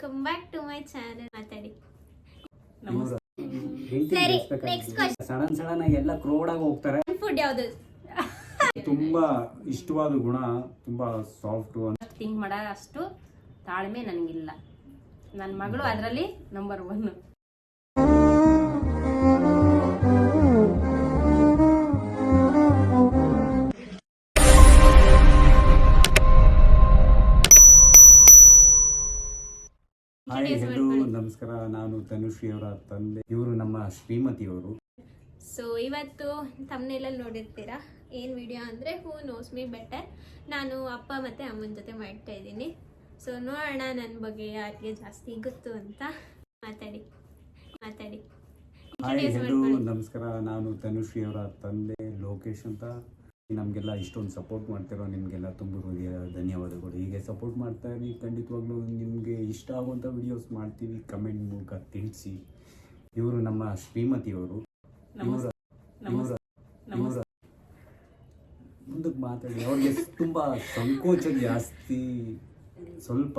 Welcome back to my channel ಮಾತಾಡಿ. ಸರಿ, next question. Sudden sudden ಆಗಿ ಎಲ್ಲ ಕ್ರೋಡಾಗಿ ಹೋಗ್ತಾರೆ. ಫುಡ್ ಯಾವುದು? ತುಂಬಾ ಇಷ್ಟವಾದ ಗುಣ ತುಂಬಾ ಸಾಫ್ಟ್ ಥಿಂಕ್ ಮಾಡೋ ಅಷ್ಟು ತಾಳ್ಮೆ ನನಗಿಲ್ಲ. ನನ್ನ ಮಗಳು ಅದರಲ್ಲಿ ನಂಬರ್ ಒನ್ ನಮಸ್ಕಾರ ನಾನು ತನುಶ್ರೀ ಅವರ ತಂದೆ ಇವರು ನಮ್ಮ ಶ್ರೀಮತಿಯವರು ಸೊ ಇವತ್ತು ತಮ್ಮನೇಲಲ್ಲಿ ನೋಡಿರ್ತೀರಾ? ಏನು ವಿಡಿಯೋ ಅಂದರೆ ಹೂ ನೋಸ್ ಮೀ ಬೆಟರ್ ನಾನು ಅಪ್ಪ ಮತ್ತು ಅಮ್ಮನ ಜೊತೆ ಮಾಡ್ತಾ ಇದ್ದೀನಿ. ಸೊ ನೋಡೋಣ ನನ್ನ ಬಗ್ಗೆ ಯಾರಿಗೆ ಜಾಸ್ತಿ ಗೊತ್ತು ಅಂತ. ಮಾತಾಡಿ. ಮಾತಾಡಿ. ಹಾಯ್ Introduce ಹೆಲೋ ನಮಸ್ಕಾರ. ನಾನು ತನುಶ್ರೀ ಅವರ ತಂದೆ ಲೋಕೇಶ್ ಅಂತ. ನಮಗೆಲ್ಲ ಇಷ್ಟೊಂದು ಸಪೋರ್ಟ್ ಮಾಡ್ತಿರೋ ನಿಮಗೆಲ್ಲ ತುಂಬ ಹೃದಯ ಧನ್ಯವಾದಗಳು. ಹೀಗೆ ಸಪೋರ್ಟ್ ಮಾಡ್ತಾ ಇರಿ ಖಂಡಿತವಾಗ್ಲೂ ನಿಮಗೆ ಇಷ್ಟ ಆಗುವಂಥ ವಿಡಿಯೋಸ್ ಮಾಡ್ತೀವಿ. ಕಮೆಂಟ್ ಮೂಲಕ ತಿಳಿಸಿ. ಇವರು ನಮ್ಮ ಶ್ರೀಮತಿಯವರು ಇವರ ಇವರ ಇವರ ಮುಂದಕ್ಕೆ ಮಾತಾಡಿ ಅವ್ರಿಗೆ ತುಂಬ ಸಂಕೋಚ ಜಾಸ್ತಿ ಸ್ವಲ್ಪ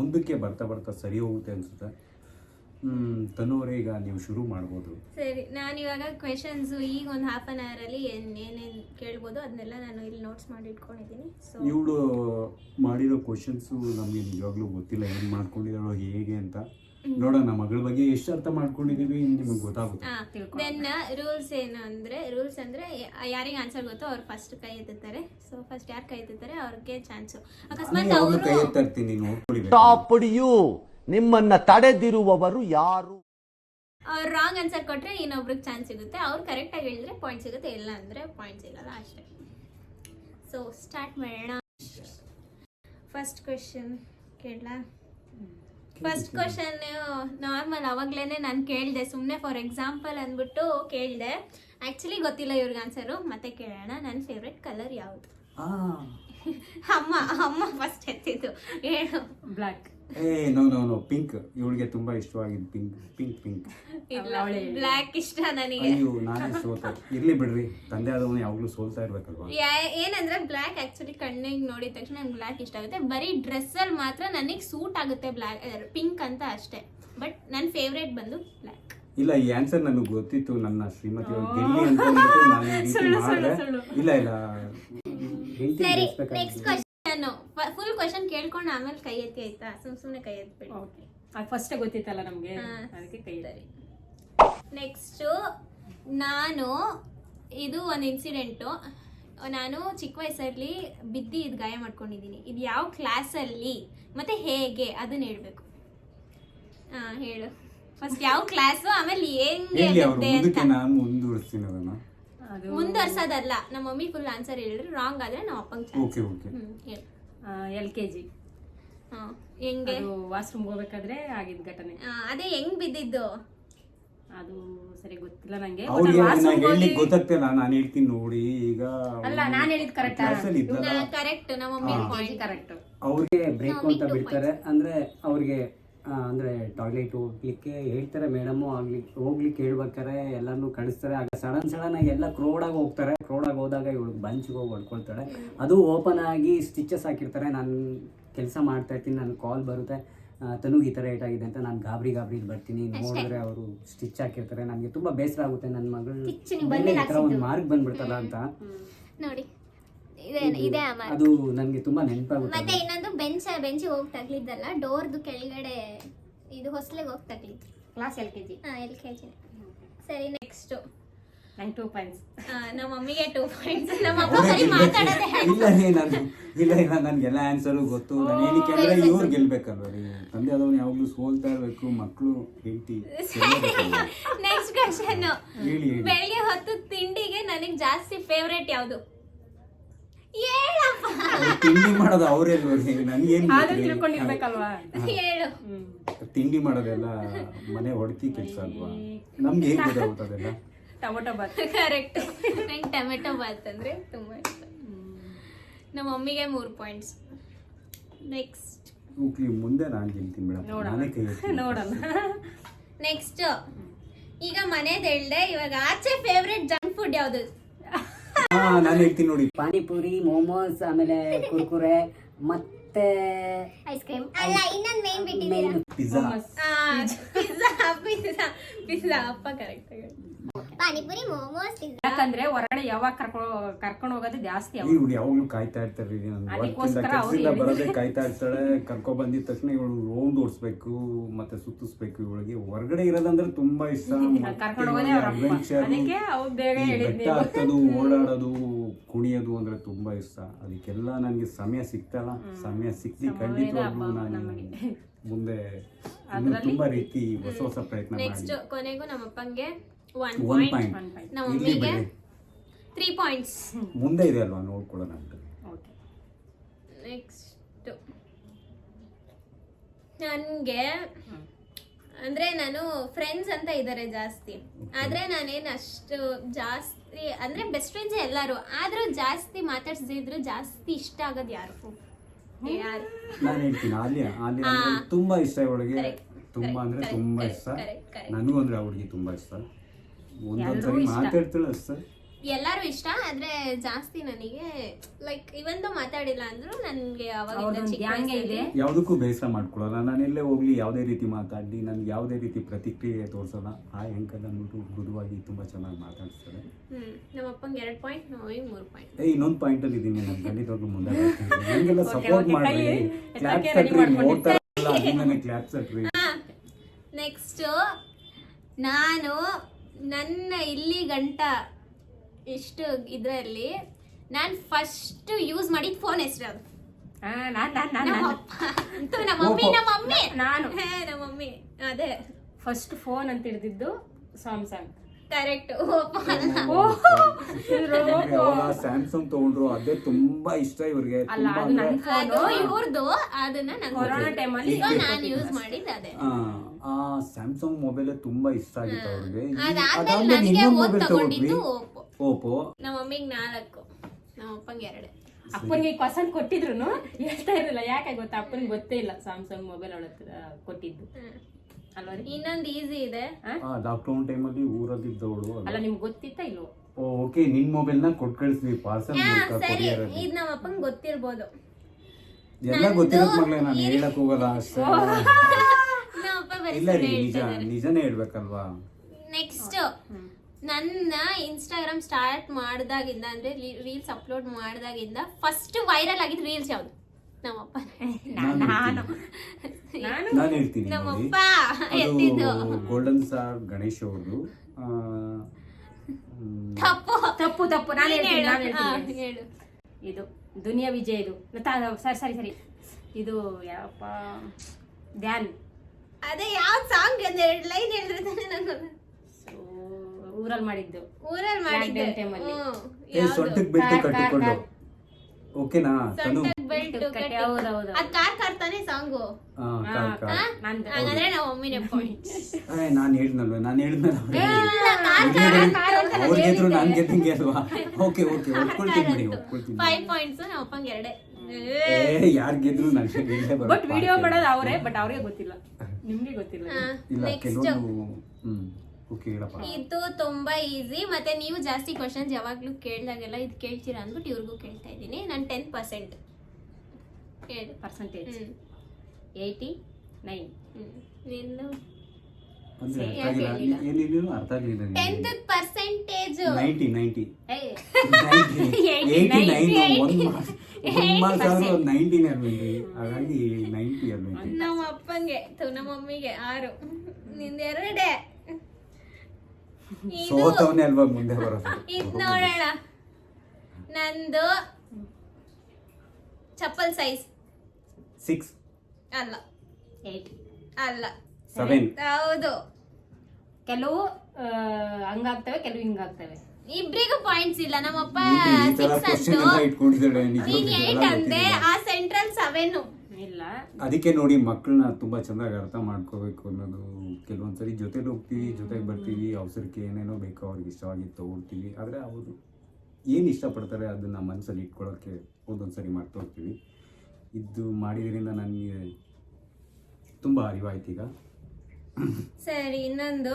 ಮುಂದಕ್ಕೆ ಬರ್ತಾ ಬರ್ತಾ ಸರಿ ಹೋಗುತ್ತೆ ಅನ್ಸುತ್ತೆ. ಹ್ಮ್ ತನುವರೇ ಈಗ ನೀವು ಶುರು ಮಾಡ್ಬೋದು. ಸರಿ ನಾನು ಇವಾಗ ಕ್ವೆಶನ್ಸ್ ಈಗ ಒಂದು ಹಾಫ್ ಅನ್ ಅವರ್ ಅಲ್ಲಿ ಏನೇನು ಕೇಳ್ಬೋದು ಅದನ್ನೆಲ್ಲ ನಾನು ಇಲ್ಲಿ ನೋಟ್ಸ್ ಮಾಡಿ ಇಟ್ಕೊಂಡಿದ್ದೀನಿ ಸೊ ಇವಳು ಮಾಡಿರೋ ಕ್ವಶನ್ಸು ನಮಗೆ ನಿಜವಾಗ್ಲೂ ಗೊತ್ತಿಲ್ಲ ಏನು ಮಾಡ್ಕೊಂಡಿದ್ದಾಳೋ ಹೇಗೆ ಅಂತ. ನೋಡೋಣ ಮಗಳ ಬಗ್ಗೆ ಎಷ್ಟು ಅರ್ಥ ಮಾಡ್ಕೊಂಡಿದೀವಿ ನಿಮಗೆ ಗೊತ್ತಾಗುತ್ತೆ. ದೆನ್ ರೂಲ್ಸ್ ಏನು ಅಂದರೆ ರೂಲ್ಸ್ ಅಂದ್ರೆ ಯಾರಿಗೆ ಆನ್ಸರ್ ಗೊತ್ತೋ ಅವ್ರು ಫಸ್ಟ್ ಕೈ ಎತ್ತುತ್ತಾರೆ. ಸೊ ಫಸ್ಟ್ ಯಾರು ಕೈ ಎತ್ತುತ್ತಾರೆ ಅವ್ರಿಗೆ ಚಾನ್ಸ್ ಅಕಸ್ಮಾತ್ ಅವರು ಕೈ ಎತ್ತಿರ್ತೀನಿ ನೋಡ್ಕೊಳ್ಳಿ ಟಾಪ್ ಯು ನಿಮ್ಮನ್ನ ತಡೆದಿರುವವರು ಯಾರು? ಅವ್ರು ರಾಂಗ್ ಆನ್ಸರ್ ಕೊಟ್ಟರೆ ಇನ್ನೊಬ್ರಿಗೆ ಚಾನ್ಸ್ ಸಿಗುತ್ತೆ. ಅವ್ರು ಕರೆಕ್ಟಾಗಿ ಹೇಳಿದ್ರೆ ಪಾಯಿಂಟ್ ಸಿಗುತ್ತೆ. ಇಲ್ಲ ಅಂದರೆ ಪಾಯಿಂಟ್ ಸಿಗಲ್ಲ ಅಷ್ಟೇ. ಸೊ ಸ್ಟಾರ್ಟ್ ಮಾಡೋಣ. ಫಸ್ಟ್ ಕ್ವೆಶನ್ ಕೇಳಲಾ? ಫಸ್ಟ್ ಕ್ವಶನ್ ನಾರ್ಮಲ್ ಅವಾಗ್ಲೇ ನಾನು ಕೇಳಿದೆ. ಸುಮ್ಮನೆ ಫಾರ್ ಎಕ್ಸಾಂಪಲ್ ಅಂದ್ಬಿಟ್ಟು ಕೇಳಿದೆ. ಆ್ಯಕ್ಚುಲಿ ಗೊತ್ತಿಲ್ಲ ಇವ್ರಿಗೆ ಆನ್ಸರು ಮತ್ತೆ ಕೇಳೋಣ. ನನ್ನ ಫೇವ್ರೆಟ್ ಕಲರ್ ಯಾವುದು? ಅಮ್ಮ ಅಮ್ಮ ಫಸ್ಟ್ ಎತ್ತಿದ್ದು. ಹೇಳು. ಬ್ಲ್ಯಾಕ್ ಏ ನೋ ನೋ ನೋ ಪಿಂಕ್ ಇವಳಿಗೆ ತುಂಬಾ ಇಷ್ಟವಾಗಿದ್ದು ಪಿಂಕ್ ಪಿಂಕ್ ಪಿಂಕ್ ಇಲ್ಲ ಬ್ಲ್ಯಾಕ್ ಇಷ್ಟ ನನಗೆ. ಅಯ್ಯೋ ನಾನೇ ಸೋತ. ಇರ್ಲಿ ಬಿಡ್ರಿ. ತಂದೆ ಆದವನು ಯಾವಾಗಲೂ ಸೋಲ್ತಾ ಇರ್ಬೇಕಲ್ವಾ? ಯಾ- ಏನಂದ್ರೆ ಬ್ಲ್ಯಾಕ್ ಆಕ್ಚುಲಿ ಕಣ್ಣಿಗೆ ನೋಡಿದ ತಕ್ಷಣ ನಂಗೆ ಬ್ಲ್ಯಾಕ್ ಇಷ್ಟ ಆಗುತ್ತೆ. ಬರೀ ಡ್ರೆಸ್ಸಲ್ಲಿ ಮಾತ್ರ ನನಗೆ ಸೂಟ್ ಆಗುತ್ತೆ ಬ್ಲ್ಯಾಕ್ ಪಿಂಕ್ ಅಂತ ಅಷ್ಟೇ. ಬಟ್ ನನ್ನ ಫೇವ್ರೇಟ್ ಬಂದು ಬ್ಲ್ಯಾಕ್ ಇಲ್ಲ ಈ ಆನ್ಸರ್ ನನಗೆ ಗೊತ್ತಿತ್ತು ನನ್ನ ಶ್ರೀಮತಿ ಅವ್ರು ಗೆಲ್ಲಿ ಅಂತ ಅಂದ್ಬಿಟ್ಟು ನಾನು ಈ ರೀತಿ ಮಾಡಿದೆ. ಇಲ್ಲ ಇಲ್ಲ. ಹೆಂಡ್ತಿ ಸರಿ ನೆಕ್ಸ್ಟ್ ಫುಲ್ ಕ್ವಶನ್ ಕೇಳ್ಕೊಂಡು ಆಮೇಲೆ ಕೈ ಎತ್ತಿ ಆಯ್ತಾ? ಸುಮ್ ಸುಮ್ನೆ ಕೈ ಎತ್ಬಿಡಿ. ಓಕೆ ಅದು ಫಸ್ಟ್ ಗೊತ್ತಿತ್ತಲ್ಲ ನಮಗೆ. ಅದಕ್ಕೆ ಕೈ ಸರಿ. ನೆಕ್ಸ್ಟು ನಾನು ಇದು ಒಂದು ಇನ್ಸಿಡೆಂಟು ನಾನು ಚಿಕ್ಕ ವಯಸ್ಸಲ್ಲಿ ಬಿದ್ದಿ ಇದು ಗಾಯ ಮಾಡ್ಕೊಂಡಿದ್ದೀನಿ. ಇದು ಯಾವ ಕ್ಲಾಸಲ್ಲಿ ಮತ್ತೆ ಹೇಗೆ? ಅದನ್ನ ಹೇಳ್ಬೇಕು. ಹಾ ಹೇಳು. ಫಸ್ಟ್ ಯಾವ ಕ್ಲಾಸು ಆಮೇಲೆ ಹೆಂಗೆ ಹೇಳಿ ಅವ್ರು ಆಗುತ್ತೆ ಮುಂದಕ್ಕೆ ಅಂತ. ನಾನು ಮುಂದುವರಿಸ್ತೀನಿ ಅದನ್ನ? ಅದು ಮುಂದುವರ್ಸೋದಲ್ಲ. ನಮ್ಮ ಮಮ್ಮಿ ಫುಲ್ ಆನ್ಸರ್ ಹೇಳಿದ್ರೆ. ರಾಂಗ್ ಆದ್ರೆ ನಾವು ಅಪ್ಪಂಗೆ ಓಕೆ ಓಕೆ ಹ್ಮ್ ಹೇಳು. L K G. ಹೆಂಗೆ? ವಾಶ್ರೂಮ್ ಹೋಗ್ಬೇಕಾದ್ರೆ ಆಗಿದ್ ಘಟನೆ. ಆ, ಅದೇ ಹೆಂಗ್ ಬಿದ್ದಿದ್ದು? ಅದು ಸರಿ ಗೊತ್ತಿಲ್ಲ ನಂಗೆ. ನಾನು ಹೇಳಿ ಗೊತ್ತಾಗ್ತಿಲ್ಲ ನಾನು ಹೇಳ್ತೀನಿ ನೋಡಿ ಈಗ ಅಲ್ಲ ನಾನ್ ಹೇಳಿದ್ ಕರೆಕ್ಟ್? ಕ್ಲಾಸಲ್ಲಿ ಕರೆಕ್ಟ್ ನಮ್ಮ ಮಮ್ಮಿ ಪಾಯಿಂಟ್ ಕರೆಕ್ಟ್ ಅವ್ರಿಗೆ ಬ್ರೇಕ್ ಅಂತ ಬಿಡ್ತಾರೆ ಅಂದ್ರೆ ಅವ್ರಿಗೆ ಅಂದ್ರೆ ಟಾಯ್ಲೆಟ್ ಹೋಗ್ಲಿಕ್ಕೆ ಹೇಳ್ತಾರೆ ಮೇಡಮ್ಮು ಆಗ್ಲಿಕ್ಕೆ ಹೋಗ್ಲಿಕ್ಕೆ ಹೇಳ್ಬೇಕಾರೆ ಎಲ್ಲಾನು ಕಳಿಸ್ತಾರೆ. ಆಗ ಸಡನ್ ಸಡನ್ ಆಗಿ ಎಲ್ಲ ಕ್ರೋಡಾಗಿ ಹೋಗ್ತಾರೆ. ಕ್ರೋಡಾಗಿ ಹೋದಾಗ ಇವಳು ಬಂಚ್ಗೆ ಹೋಗಿ ಹೊಡ್ಕೊಳ್ತಾಳೆ. ಅದು ಓಪನ್ ಆಗಿ ಸ್ಟಿಚಸ್ ಹಾಕಿರ್ತಾರೆ. ನಾನು ಕೆಲಸ ಮಾಡ್ತಾ ಇರ್ತೀನಿ ನನ್ನ ಕಾಲ್ ಬರುತ್ತೆ. ತನು ತನುಗ್ ಈ ಥರ ಏಟಾಗಿದೆ ಅಂತ ನಾನು ಗಾಬರಿ ಗಾಬರಿ ಬರ್ತೀನಿ. ನೋಡಿದ್ರೆ ಅವರು ಸ್ಟಿಚ್ ಹಾಕಿರ್ತಾರೆ. ನನಗೆ ತುಂಬ ಬೇಸರ ಆಗುತ್ತೆ ನನ್ನ ಮಗಳು. ಈ ಥರ ಒಂದು ಮಾರ್ಕ್ ಬಂದ್ಬಿಡ್ತಲ್ಲ ಅಂತ. ನೋಡಿ. ಇದೆ ಇದೆ ಆ. ಅದು ನನಗೆ ತುಂಬಾ ನೆನಪಾಗುತ್ತೆ ಮತ್ತೆ ಇನ್ನೊಂದು ಬೆಂಚ್ ಬೆಂಚಿಗೆ ಹೋಗಿ ತಗ್ಲಿದ್ದಲ್ಲ ಡೋರ್ದು ಕೆಳಗಡೆ ಇದು ಹೊಸ್ಲಿಗೆ ಹೋಗಿ ತಗ್ಲಿದ್ದು. ಕ್ಲಾಸ್ ಎಲ್ ಕೆ ಜಿ ಹಾಂ ಎಲ್ ಕೆ ಜಿ ಸರಿ ನೆಕ್ಸ್ಟ್ ನಂಗೆ ಟೂ ಪಾಯಿಂಟ್ಸ್ ನಮ್ಮ ಮಮ್ಮಿಗೆ ಟೂ ಪಾಯಿಂಟ್ಸ್ ನಮ್ಮ ಅಪ್ಪ ಬರೀ ಮಾತಾಡೋದೇ ಇಲ್ಲ ರೀ ನಾನು ಇಲ್ಲ ಇಲ್ಲ ನನ್ಗೆಲ್ಲ ಆನ್ಸರು ಗೊತ್ತು. ನಾನು ಏನಕ್ಕೆ ಅಂದ್ರೆ ಇವ್ರು ಗೆಲ್ಬೇಕಲ್ವ ರೀ? ತಂದೆ ಆದವನು ಯಾವಾಗಲೂ ಸೋಲ್ತಾ ಇರಬೇಕು ಮಕ್ಕಳು ಹೆಂಡತಿ ನೆಕ್ಸ್ಟ್ ಕ್ವಶನ್ ಹೇಳಿ ಹೇಳಿ. ಬೆಳಿಗ್ಗೆ ಹೊತ್ತು ತಿಂಡಿಗೆ ನನಗೆ ಜಾಸ್ತಿ ಫೇವ್ರೇಟ್ ಯಾವುದು? ತಿಂಡಿ ಮಾಡೋದು ಅವರೇ ನನ್ಗೇನ್? ತಿಳ್ಕೊಂಡಿರ್ಬೇಕಲ್ವಾ? ಹೇಳು. ತಿಂಡಿ ಮಾಡೋದೆಲ್ಲ ಮನೆ ಹೊಡ್ತಿ ಕೆಲಸ ಅಲ್ವಾ? ನಮ್ಗೆ ಹೇಗೆ ಗೊತ್ತಾಗುತ್ತದೆಲ್ಲ ಟೊಮೊಟೊ ಬಾತ್. ಕರೆಕ್ಟ್. ನಂಗೆ ಟೊಮೆಟೊ ಬಾತ್ ಅಂದ್ರೆ ತುಂಬಾ ಇಷ್ಟ. ನಮ್ಮ ಮಮ್ಮಿಗೆ ಮೂರು ಪಾಯಿಂಟ್ಸ್. ನೆಕ್ಸ್ಟ್. ಓಕೆ ಮುಂದೆ ನಾನು ಗೆಲ್ತೀನಿ ಮೇಡಮ್. ನಾನೇ ಕೈ ಎತ್ತೀನಿ. ನೋಡೋಣ. ನೆಕ್ಸ್ಟ್. ಈಗ ಮನೆದೇಳ್ದೆ ಹೇಳ್ದೆ ಇವಾಗ ಆಚೆ ಫೇವ್ರೆಟ್ ಜಂಕ್ ಫುಡ್ ಯಾವುದು? ನಾನು ಹೇಳ್ತೀನಿ ನೋಡಿ. ಪಾನಿಪುರಿ ಮೋಮೋಸ್ ಆಮೇಲೆ ಕುರ್ಕುರೆ ಮತ್ತೆ ಐಸ್ ಕ್ರೀಮ್ ಅಲ್ಲ ಇನ್ನೊಂದು ಮೇನ್ ಬಿಟ್ಟಿದ್ದೀರಾ? ಪಿಜ್ಜಾ ಪಿಜ್ಜಾ ಪಿಜ್ಜಾ ಪಿಜ್ಜಾ ಅಪ್ಪ ಕರೆಕ್ಟ್ ಪಾನಿಪುರಿ ಮೋಮೋಸ್ ಯಾಕಂದ್ರೆ ಹೊರಗಡೆ ಯಾವಾಗ ಕರ್ಕೊಂಡು ಕರ್ಕೊಂಡು ಹೋಗೋದು ಜಾಸ್ತಿ ಅವ್ರು. ಯಾವಾಗ್ಲೂ ಕಾಯ್ತಾ ಇರ್ತಾರೆ ರೀ ನಾನು. ಅದಕ್ಕೋಸ್ಕರ ಅವ್ರು ಕೆಲಸದಿಂದ ಹೇಳಿದ್ರು. ಬರೋದೇ ಕಾಯ್ತಾ ಇರ್ತಾಳೆ. ಕರ್ಕೊ ಬಂದಿದ ತಕ್ಷಣ ಇವಳು ರೌಂಡ್ ಓಡಿಸ್ಬೇಕು ಮತ್ತೆ ಸುತ್ತಿಸ್ಬೇಕು ಇವಳಿಗೆ. ಹೊರಗಡೆ ಇರೋದಂದ್ರೆ ತುಂಬಾ ಇಷ್ಟ. ಮತ್ತೆ ಕರ್ಕೊಂಡು ಹೋಗೋದೇ ಅವ್ರ ಅಪ್ಪ. ಅದಕ್ಕೆ ಅವ್ರು ಬೇಗ ಈ ಹೇಳಿದ್ ಬೆಟ್ಟ ನೀವು ಹತ್ತೋದು ಓಡಾಡೋದು ಕುಣಿಯೋದು ಅಂದ್ರೆ ತುಂಬಾ ಇಷ್ಟ. ಅದಕ್ಕೆಲ್ಲ ನನಗೆ ಸಮಯ ಸಿಗ್ತಲ್ಲ. ಸಮಯ ಸಿಕ್ತಿ ಖಂಡಿತ ಖಂಡಿತವಾಗ್ಲೂ ನಾನು ಮುಂದೆ ಇನ್ನು ತುಂಬಾ ರೀತಿ ಹೊಸ ಹೊಸ ಪ್ರಯತ್ನ ನೆಕ್ಸ್ಟ್ ಕೊನೆಗೂ ನಮ್ಮ ಅಪ್ಪಂಗೆ ಒನ್ ಒನ್ ಪಾಯಿಂಟ್ ಪಾಯಿಂಟ್ ನಮ್ಮ ಮಮ್ಮಿಗೆ ಬಿಡಿ ತ್ರೀ ಪಾಯಿಂಟ್ಸ್ ಮುಂದೆ ಇದೆ ಅಲ್ವಾ? ನೋಡ್ಕೊಳ್ಳೋಣ ಅಂತ. ಓಕೆ ನೆಕ್ಸ್ಟ್ ನನಗೆ ಅಂದ್ರೆ ನಾನು ಫ್ರೆಂಡ್ಸ್ ಅಂತ ಇದ್ದಾರೆ ಜಾಸ್ತಿ. ಆದ್ರೆ ನಾನೇನು ಅಷ್ಟು ಜಾಸ್ತಿ ಅಂದ್ರೆ ಬೆಸ್ಟ್ ಫ್ರೆಂಡ್ಸ್ ಎಲ್ಲರೂ. ಆದ್ರೂ ಜಾಸ್ತಿ ಮಾತಾಡ್ಸಿದ್ರು ಜಾಸ್ತಿ ಇಷ್ಟ ಆಗೋದು ಯಾರು? ಯಾರು? ನಾನು ಹೇಳ್ತೀನಿ ಆಲಿಯ. ಆಲಿಯ ಹಾ. ಅಂದ್ರೆ ತುಂಬಾ ಇಷ್ಟ ಇವಳಿಗೆ. ತುಂಬಾ ಅಂದ್ರೆ ತುಂಬಾ ಇಷ್ಟ. ನನಗೂ ಅಂದ್ರೆ ಅವಳಿಗೆ ತುಂಬಾ ಇಷ್ಟ. ಒಂದೊಂದ್ಸರಿ. ಮಾತಾಡ್ತಾಳೆ ಅಷ್ಟೇ. ಎಲ್ಲರೂ ಇಷ್ಟ ಆದ್ರೆ ಜಾಸ್ತಿ ನನಗೆ ಲೈಕ್ ಇವಂದು ಮಾತಾಡಿಲ್ಲ ಅಂದ್ರು ನನ್ಗೆ ಅವಾಗಿಂದ ಅವ್ರದೊಂದು ಚಿಕ್ಕ ಗ್ಯಾಂಗೆ ಇದೆ. ವಯಸ್ಸಲ್ಲಿ ಯಾವುದಕ್ಕೂ ಬೇಸರ ಮಾಡ್ಕೊಳ್ಳಲ್ಲ ನಾನು ಎಲ್ಲೇ ಹೋಗ್ಲಿ ಯಾವುದೇ ರೀತಿ ಮಾತಾಡಲಿ ನನ್ಗೆ ಯಾವುದೇ ರೀತಿ ಪ್ರತಿಕ್ರಿಯೆ ತೋರಿಸಲ್ಲ. ಆ ಅಂಕಲ್ ಅಂದ್ಬಿಟ್ಟು ಮೃದುವಾಗಿ ತುಂಬಾ ಚೆನ್ನಾಗಿ ಮಾತಾಡ್ತಾರೆ ಹ್ಮ್ ನಮ್ಮ ಅಪ್ಪಂಗೆ ಎರಡು ಪಾಯಿಂಟ್ ಮೂರು ಪಾಯಿಂಟ್ ಏ ಇನ್ನೊಂದು ಪಾಯಿಂಟ್ ಅಲ್ಲಿ ಇದೀನಿ ನಾನು. ಖಂಡಿತವಾಗ್ಲೂ ಮುಂದೆ ಬರ್ತೀನಿ. ನನಗೆಲ್ಲ Okay, ಸಪೋರ್ಟ್ okay, ಮಾಡ್ರಿ. ಕೈ ಕ್ಲಾಪ್ಸ್ ಎತ್ತಕ್ಕೆ ready ತಟ್ರಿ ಮಾಡ್ಕೊಂಡಿದ್ದೆ. ನೋಡ್ತಾರಲ್ಲ ಅದನ್ನ ಕ್ಲಾಪ್ಸ್ ತಟ್ರಿ ನೆಕ್ಸ್ಟ್ ನಾನು ನನ್ನ ಇಲ್ಲಿ ಗಂಟ ಇಷ್ಟು ಇದರಲ್ಲಿ ನಾನು ಫಸ್ಟ್ ಯೂಸ್ ಮಾಡಿದ ಫೋನ್ ಹೆಸರು ಅದು. ಆ, ನಾನ್ ನಾನ್ ನಾನ್ ನಮ್ಮ ನಾನ್. ಅಪ್ಪ. ಅಂತೂ ನಮ್ಮ ಮಮ್ಮಿ ನಮ್ಮ ಮಮ್ಮಿ. ನಾನು. ಹೇ ನಮ್ಮ ಮಮ್ಮಿ. ಅದೇ. ಫಸ್ಟ್ ಫೋನ್ ಅಂತ ಹಿಡಿದಿದ್ದು ಸ್ಯಾಮ್ಸಂಗ್ ಕರೆಕ್ಟ್. ಯಾವಾಗ ಸ್ಯಾಮ್ಸಂಗ್ ತಗೊಂಡ್ರು ಅದೇ ತುಂಬಾ ಇಷ್ಟ ಇವ್ರಿಗೆ. ಅಲ್ಲ ತುಂಬಾ ಅದು ಅಂದ್ರೆ ನನ್ನ ಅದು ಫೋನು ಇವ್ರದ್ದು ಅದನ್ನ ನಾನು ಕೊರೋನಾ ಟೈಮಲ್ಲಿ ನಾನು ಯೂಸ್ ಮಾಡಿದ್ದು ಅದೇ. ಆ, ಆ ಸ್ಯಾಮ್ಸಂಗ್ ಮೊಬೈಲ್ ತುಂಬಾ ಇಷ್ಟ ಆಗಿತ್ತು ಅವ್ರಿಗೆ. ಈ- ಅದಾದ್ಮೇಲೆ ಅದಾದ್ಮೇಲೆ ನನಗೆ ಇನ್ನೊಂದು ಓದ್ ಮೊಬೈಲ್ ತಗೊಂಡಿದ್ದು ತಗೊಂಡ್ವಿ ಓಪೋ ಓಪೋ ನಮ್ಮ ಮಮ್ಮಿಗೆ ನಾಲ್ಕು ನಮ್ಮ ಅಪ್ಪಂಗೆ ಎರಡು. ಅಪ್ಪನಿಗೆ ಕ್ವಶನ್ ಕೊಟ್ಟಿದ್ರು ಹೇಳ್ತಾ ಇರಲಿಲ್ಲ. ಯಾಕೆ ಗೊತ್ತಾ? ಅಪ್ಪನಿಗೆ ಗೊತ್ತೇ ಇಲ್ಲ ಸ್ಯಾಮ್ಸಂಗ್ ಮೊಬೈಲ್ ಅವಳ ಕೊಟ್ಟಿದ್ದು. ಅಲ್ವಾ ರೀ? ಇನ್ನೊಂದು ಈಸಿ ಇದೆ. ಲಾಕ್ಡೌನ್ ಟೈಮಲ್ಲಿ ಊರಲ್ಲಿದ್ದವಳು ಅಲ್ಲ ನಿಮ್ಗೆ ಗೊತ್ತಿತ್ತಾ ಇಲ್ವೋ? ಓಕೆ ನಿನ್ ಮೊಬೈಲ್ನ ಕೊಟ್ ಕಳಿಸ್ತೀವಿ ಪಾರ್ಸಲ್ ಮೂಲಕ ಕೊರಿಯರ್ ಅಲ್ಲಿ. ಇದು ನಮ್ಮ ಅಪ್ಪಂಗೆ ಗೊತ್ತಿರ್ಬೋದು. ಎಲ್ಲ ಗೊತ್ತಿರೋ ಮಗಳೇ ನಾನು ಹೇಳಕ್ ಹೋಗಲ್ಲ ಅಷ್ಟೇ. ಇಲ್ಲ ರೀ ನಿಜ ನಿಜನೇ ಹೇಳ್ಬೇಕಲ್ವಾ? ನೆಕ್ಸ್ಟ್ ನನ್ನ ಇನ್ಸ್ಟಾಗ್ರಾಮ್ ಸ್ಟಾರ್ಟ್ ಮಾಡ್ದಾಗಿಂದ ಅಂದ್ರೆ ರೀಲ್ಸ್ ಅಪ್ಲೋಡ್ ಮಾಡ್ದಾಗಿಂದ ಫಸ್ಟ್ ವೈರಲ್ ಆಗಿದ್ ರೀಲ್ಸ್ ಯಾವ್ದು? ನಮ್ಮಪ್ಪ ನಾನು. ನಾನು ಹೇಳ್ತೀನಿ. ನೋಡಿ. ಅದು ಗೋಲ್ಡನ್ ಸ್ಟಾರ್ ಗಣೇಶ್ ಅವ್ರದ್ದು ತಪ್ಪು. ತಪ್ಪು ತಪ್ಪು. ನಾನು ಹೇಳ್ತೀನಿ ಹೇಳು. ನಾನು ಹೇಳ್ತೀನಿ ಹೇಳು. ಇದು ದುನಿಯಾ ವಿಜಯ್ ಇದು. ಸರಿ ಸರಿ ಸರಿ. ಇದು ಯಾವಪ್ಪ? ಧ್ಯಾನ್. ಅದೇ ಯಾವ ಸಾಂಗ್ ಒಂದ್ ಎರಡು ಲೈನ್ ಹೇಳಿದ್ರೆ ತಾನೇ ನಂಗೆ ಸೊ ಊರಲ್ಲಿ ಮಾಡಿದ್ದು. ಊರಲ್ಲಿ ಮಾಡಿದ್ದೆ. Lockdown time ಅಲ್ಲಿ. ಹ್ಮ್. ಸೊಂಟಕ್ ಬೆಲ್ಟ್ ಕಟ್ಟಿಕೊಂಡು. ಓಕೆನಾ? ತನು. ಅದ್ ಕಾರ್ ಕಾರ್ ತಾನೇ ಸಾಂಗು ಹಾ ಕಾರ್. ನಂದು. ಹಂಗಂದ್ರೆ ಪಾಯಿಂಟ್ ಏ, ನಾನ್ ಹೇಳಿದ್ನಲ್ವ? ನಾನು ಹೇಳಿದ್ನಲ್ಲ ಗೆದ್ರು ನಾನು ಗೆದ್ದಂಗೆ ಅಲ್ವಾ ಓಕೆ ಓಕೆ ಒಪ್ಕೊಳ್ತೀನಿ ಬಿಡಿ ಒಪ್ಕೊಳ್ತೀನಿ ಫೈವ್ ಪಾಯಿಂಟ್ಸ್ ನಮ್ಮ ಅಪ್ಪಂಗೆ ಎರಡೇ. ಏ ಯಾರ್ ಗೆದ್ರು ನಾನು ಬರೋದು ಬಟ್ ವಿಡಿಯೋ. ಮಾಡೋದು ಅವರೇ ಬಟ್ ಅವ್ರಿಗೆ ಗೊತ್ತಿಲ್ಲ. ನಿಮ್ಗೆ ಗೊತ್ತಿಲ್ಲ. ಇಲ್ಲ ಹ್ಮ್. ಹೇಳಪ್ಪ. ಇದು ತುಂಬಾ ಈಸಿ ಮತ್ತೆ ನೀವು ಜಾಸ್ತಿ ಕ್ವಶನ್ಸ್ ಯಾವಾಗಲೂ ಕೇಳಿದಾಗೆಲ್ಲ ಇದು ಕೇಳ್ತೀರಾ ಅಂದ್ಬಿಟ್ಟು ಇವ್ರಿಗೂ ಕೇಳ್ತಾ ಇದ್ದೀನಿ. ನಾನು ಟೆನ್ ಪರ್ಸೆಂಟ್ ಹೇಳಿ. Percentage eighty nine hmm. ನಿಂದು? ಅಂದ್ರೆ ಅರ್ಥ ಯಾಕೆ ಆಗಿಲ್ಲ? ಹೇಳಿಲ್ಲ? ಏನೇನು ಅರ್ಥ ಆಗಲಿಲ್ಲ ಟೆಂತ್ ಪರ್ಸೆಂಟೇಜ್ ನೈಂಟಿ ನೈಂಟಿ ಏಯ್. ಏಯ್ಟಿ ನೈನ್ ಒಂದು ಮಾರ್ಕ್ಸ್ ಆದ್ರೂ ಒಂದು ನೈಂಟಿನ ಅಲ್ವೇನ್ರಿ ಹಾಗಾಗಿ ನೈಂಟಿ ಅಲ್ವೇನ್ರಿ ನಮ್ಮ ಅಪ್ಪಂಗೆ ನಮ್ಮ ಮಮ್ಮಿಗೆ ಆರು. ನಿಂದ ಎರಡೇ. ಸೋತವನೇ ಅಲ್ವಾ ಮುಂದೆ ಬರೋದು? ಇದು ನೋಡೋಣ. ನಂದು ಚಪ್ಪಲ್ ಸೈಜ್. ಸಿಕ್ಸ್ ಅಲ್ಲ. ಏಯ್ಟ್ ಅಲ್ಲ. ಸೆವೆನ್ ಹೌದು. ಕೆಲವು ಆ, ಹಂಗಾಗ್ತವೆ ಕೆಲವು ಹಿಂಗಾಗ್ತವೆ. ಇಬ್ರಿಗೂ ಪಾಯಿಂಟ್ಸ್ ಇಲ್ಲ. ನಮ್ಮಪ್ಪ ಈ ತರ ಸಿಕ್ಸ್ ಕ್ವಶನ್ ಅಂತು ಎಲ್ಲ ಇಟ್ಕೊಂಡಿದ್ದಾಳೆ. ನೀನ್ ಏಟ್ ಅಂದೆ ಆ ಸೆಂಟ್ರಲ್ ಸೆವೆನ್ ಅದಕ್ಕೆ ನೋಡಿ ಮಕ್ಕಳನ್ನ ತುಂಬಾ ಚೆನ್ನಾಗಿ ಅರ್ಥ ಮಾಡ್ಕೋಬೇಕು ಅನ್ನೋದು. ಕೆಲವೊಂದ್ಸರಿ ಜೊತೆಲಿ ಹೋಗ್ತೀವಿ ಜೊತೆಗೆ ಬರ್ತೀವಿ ಅವಸರಕ್ಕೆ ಏನೇನೋ ಬೇಕೋ ಅವ್ರಿಗೆ ಇಷ್ಟವಾಗಿ ತಗೊಳ್ತೀವಿ. ಆದರೆ ಅವರು ಏನು ಇಷ್ಟಪಡ್ತಾರೆ ಅದನ್ನ ಮನಸ್ಸಲ್ಲಿ ಇಟ್ಕೊಳ್ಳೋಕ್ಕೆ ಒಂದೊಂದ್ಸರಿ ಮಾಡ್ತಾ ಹೋಗ್ತೀವಿ ಇದು ಮಾಡಿದ್ರಿಂದ ನನಗೆ ತುಂಬ ಅರಿವಾಯ್ತು ಈಗ. ಸರಿ ಇನ್ನೊಂದು.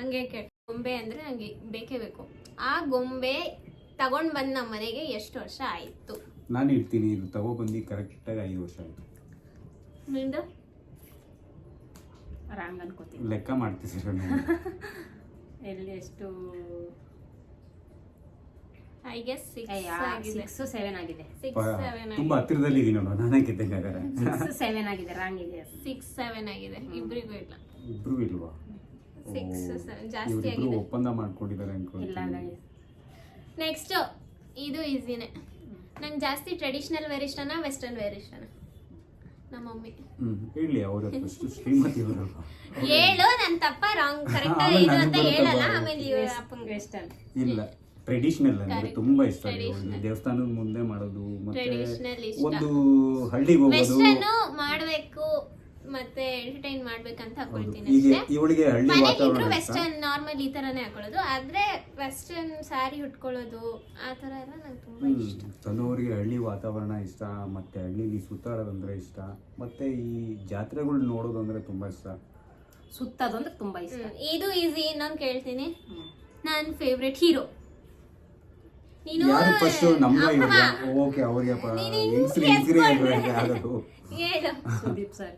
ಹಂಗೆ ಕೆಟ್ಟ ಗೊಂಬೆ ಅಂದ್ರೆ ಹಂಗೆ ಬೇಕೇ ಬೇಕು. ಆ ಗೊಂಬೆ ತಗೊಂಡು ಬಂದು ನಮ್ಮ ಮನೆಗೆ ಎಷ್ಟು ವರ್ಷ ಆಯ್ತು? ನಾನು ಇಡ್ತೀನಿ ಇದು ತಗೊಬಂದು ಕರೆಕ್ಟಾಗಿ ಐದು ವರ್ಷ ಆಯಿತು. ನಿಂದು? ರಾಂಗ್ ಅನ್ಕೋತೀನಿ. ಲೆಕ್ಕ ಮಾಡ್ತಿದ್ದೀರ ನೀವು ಎಲ್ಲಿ ಎಷ್ಟು? ಐ ಗೆಸ್ ಸಿಕ್ಸ್ ಆಗಿದೆ. ಸಿಕ್ಸ್ ಸೆವೆನ್ ಆಗಿದೆ. ಸಿಕ್ಸ್ ಸೆವೆನ್ ತುಂಬಾ ಹತ್ತಿರದಲ್ಲಿ ಇದೀನಿ ನೋಡು ನಾನೇ ಗೆದ್ದಂಗಾದ್ರೆ ಸಿಕ್ಸ್ ಸೆವೆನ್ ಆಗಿದೆ ರಾಂಗ್ ಇದೆ ಸಿಕ್ಸ್ ಸೆವೆನ್ ಆಗಿದೆ. ಇಬ್ರಿಗೂ ಇಲ್ಲ. ಇಬ್ರು ಇಲ್ವಾ? ಸಿಕ್ಸ್ ಸೆವೆನ್ ಜಾಸ್ತಿ ಆಗಿದೆ. ಒಪ್ಪಂದ ಮಾಡ್ಕೊಂಡಿದ್ದಾರೆ ಇಲ್ಲ ಅನ್ಕೊಂಡು ನೆಕ್ಸ್ಟ್ ಇದು ಈಸಿನೇ ನಂಗೆ ಜಾಸ್ತಿ ಟ್ರೆಡಿಷನಲ್ ವೇರ್ ಇಷ್ಟನಾ ವೆಸ್ಟರ್ನ್ ವೇರ್ ಇಷ್ಟನಾ? ನಮ್ಮ ಮಮ್ಮಿ. ಹ್ಮ್. ಹೇಳಿ ಅವ್ರ ಫಸ್ಟ್ ಶ್ರೀಮತಿ ಅವರಲ್ವಾ ಹೇಳು ನಾನು ತಪ್ಪ ರಾಂಗ್ ಕರೆಕ್ಟ್ ಇದು ಅಂತ ಹೇಳಲ್ಲ ಆಮೇಲೆ ಅಪ್ಪಂಗೆ ಇಲ್ಲ ಟ್ರೆಡಿಷನಲ್ ಅಂದ್ರೆ ತುಂಬಾ ಇಷ್ಟ ದೇವಸ್ಥಾನದ ಮುಂದೆ ಮಾಡೋದು ಮತ್ತೆ Traditional ಇಷ್ಟ. ಒಂದು ಹಳ್ಳಿಗೆ ಹೋಗೋದು. ವೆಸ್ಟರ್ನ್ ಮಾಡ್ಬೇಕು. ಮತ್ತೆ ಎಂಟರ್ಟೈನ್ ಮಾಡ್ಬೇಕಂತ ಹಾಕೊಳ್ತೀನಿ ಹೀಗೆ ಅಷ್ಟೇ. ಇವಳಿಗೆ ಹಳ್ಳಿ ಮನೆಗಿದ್ರು ವಾತಾವರಣ ಇಷ್ಟ? ವೆಸ್ಟರ್ನ್ ನಾರ್ಮಲ್ ಈ ತರನೇ ಹಾಕೊಳ್ಳೋದು. ಆದ್ರೆ ವೆಸ್ಟರ್ನ್ ಸ್ಯಾರಿ ಉಟ್ಕೊಳ್ಳೋದು ಆ ತರ ಎಲ್ಲ ನಂಗೆ ತುಂಬಾ ಇಷ್ಟ. ತನ್ನವರಿಗೆ ಹಳ್ಳಿ ವಾತಾವರಣ ಇಷ್ಟ ಮತ್ತೆ ಹಳ್ಳಿಲಿ ಸುತ್ತಾಡೋದಂದ್ರೆ ಇಷ್ಟ ಮತ್ತೆ ಈ ಜಾತ್ರೆಗಳು ನೋಡೋದಂದ್ರೆ ತುಂಬಾ ಇಷ್ಟ. ಸುತ್ತೋದು ಅಂದ್ರೆ ತುಂಬಾ ಇಷ್ಟ. ಹ್ಮ್. ಇದು ಈಸಿ ಇನ್ನೊಂದು ಕೇಳ್ತೀನಿ. ನನ್ನ ಫೇವ್ರೆಟ್ ಹೀರೋ ನೀನು ಯಾರು ಫಸ್ಟ್ ನಮ್ಮ. ಓಕೆ ಅವ್ರಿಗೆ ನೀನು ಹೆಂಗ್ಸ್ರಿ ಹೆಂಗ್ಸ್ರಿ ಆಗೋದು ಹೇಳು. ಸುದೀಪ್ ಸರ್.